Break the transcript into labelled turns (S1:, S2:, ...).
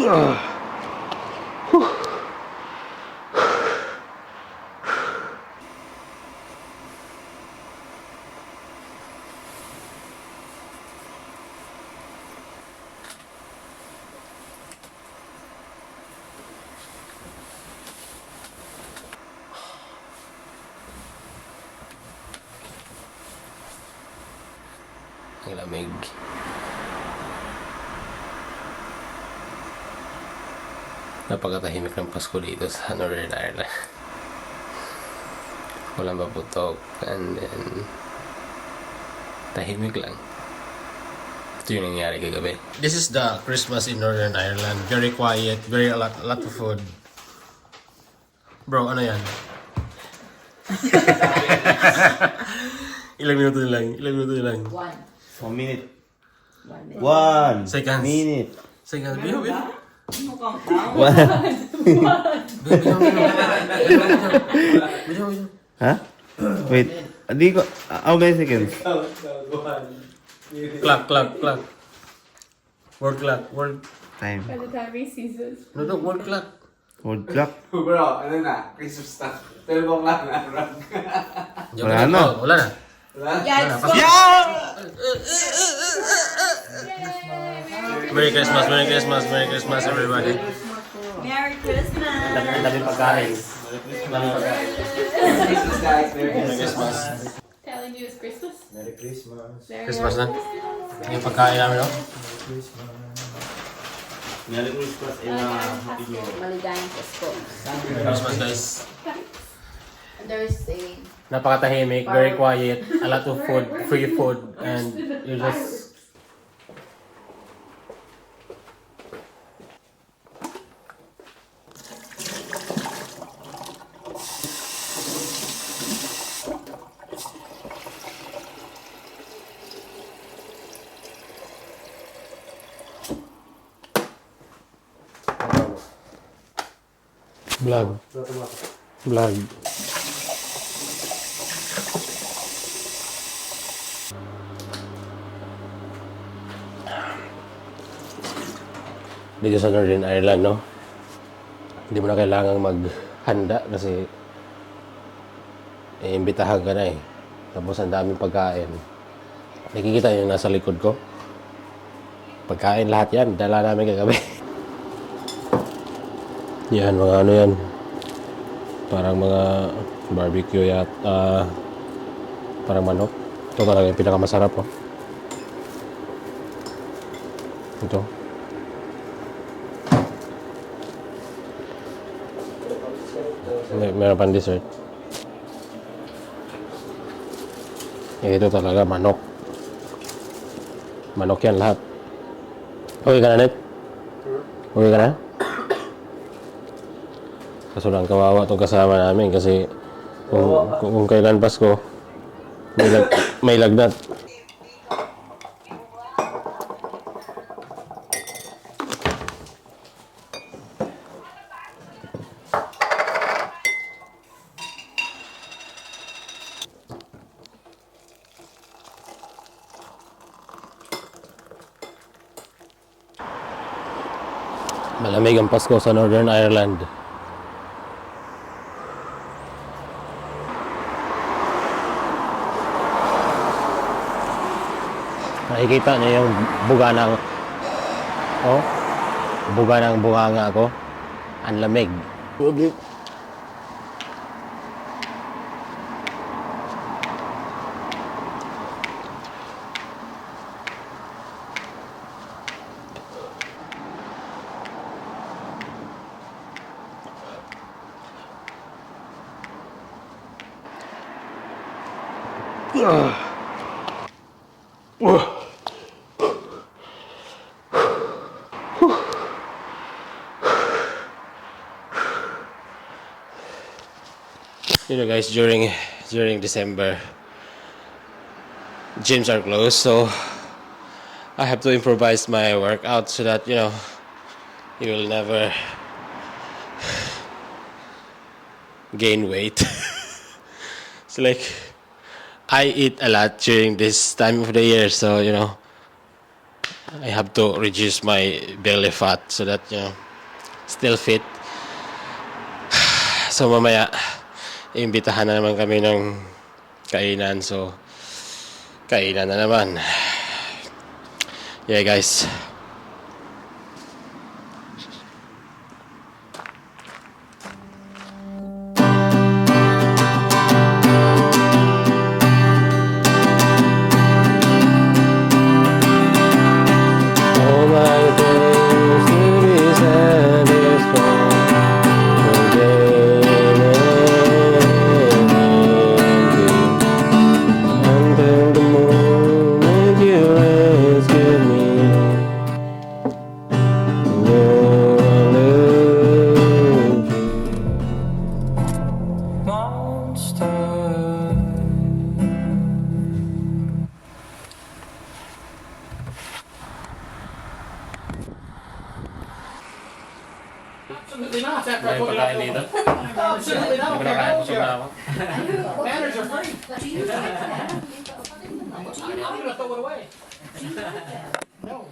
S1: Ang lamig. Napakatahimik ng Pasko dito sa Northern Ireland. Walang paputok and then tahimik lang. Ito yung nangyari kagabi. This is the Christmas in Northern Ireland. Very quiet, very a lot, a lot of food. Bro, ano yan? ilang minuto lang, ilang minuto lang.
S2: One.
S3: One minute.
S2: One minute.
S3: One
S1: Seconds.
S3: minute.
S1: Sige, biyo,
S2: Ano.
S1: Biyo, biyo.
S3: Huh? Wait. Di ko. How many seconds?
S1: Clock, clock, clock. Word clock, word.
S3: Time.
S4: By the time he sees it.
S1: No, no, word clock.
S3: Word clock.
S5: Bro, ano na? Christmas na. Tulong lang na, bro.
S3: Wala
S1: ano,
S3: na.
S1: Wala na.
S5: Wala?
S2: Yeah, it's
S1: Merry Christmas, Merry Christmas, Merry Christmas, everybody.
S2: Merry Christmas!
S1: Dami pagkain.
S5: Christmas, guys. Merry
S1: Merry
S5: Christmas.
S1: Christmas.
S4: Telling you it's Christmas.
S3: Merry Christmas.
S1: Christmas na. Yung pagkain namin, no?
S3: Merry Christmas and uh, Happy New Year.
S2: Maligayang Pasko.
S1: Merry Christmas, guys.
S2: There's a...
S1: Napakatahimik, very quiet, a lot of food, free food, and you just... Vlog. Vlog. dito sa Northern Ireland, no? Hindi mo na kailangang maghanda kasi eh, imbitahan ka na eh. Tapos ang daming pagkain. Nakikita yung nasa likod ko. Pagkain lahat yan. Dala namin kagabi. yan, mga ano yan. Parang mga barbecue yat. ah parang manok. Ito talaga yung pinakamasarap, oh. Ito. May, meron pang dessert. Eh, ito talaga, manok. Manok yan lahat. Okay ka na, Net? Okay ka na? Kaso lang kawawa itong kasama namin kasi kung, kung, kung kailan Pasko, may, lag, may lagnat. Malamig ang Pasko sa Northern Ireland. Nakikita niyo yung buga ng oh, buga ng bunganga ko. Ang lamig. You know guys during during December gyms are closed so I have to improvise my workout so that you know you will never gain weight it's like I eat a lot during this time of the year so you know I have to reduce my belly fat so that, you know, still fit. So, mamaya, imbitahan na naman kami ng kainan. So, kainan na naman. Yeah, guys. it either.
S6: Absolutely not. We don't have to now. Banners are free. I'm gonna throw it away. No.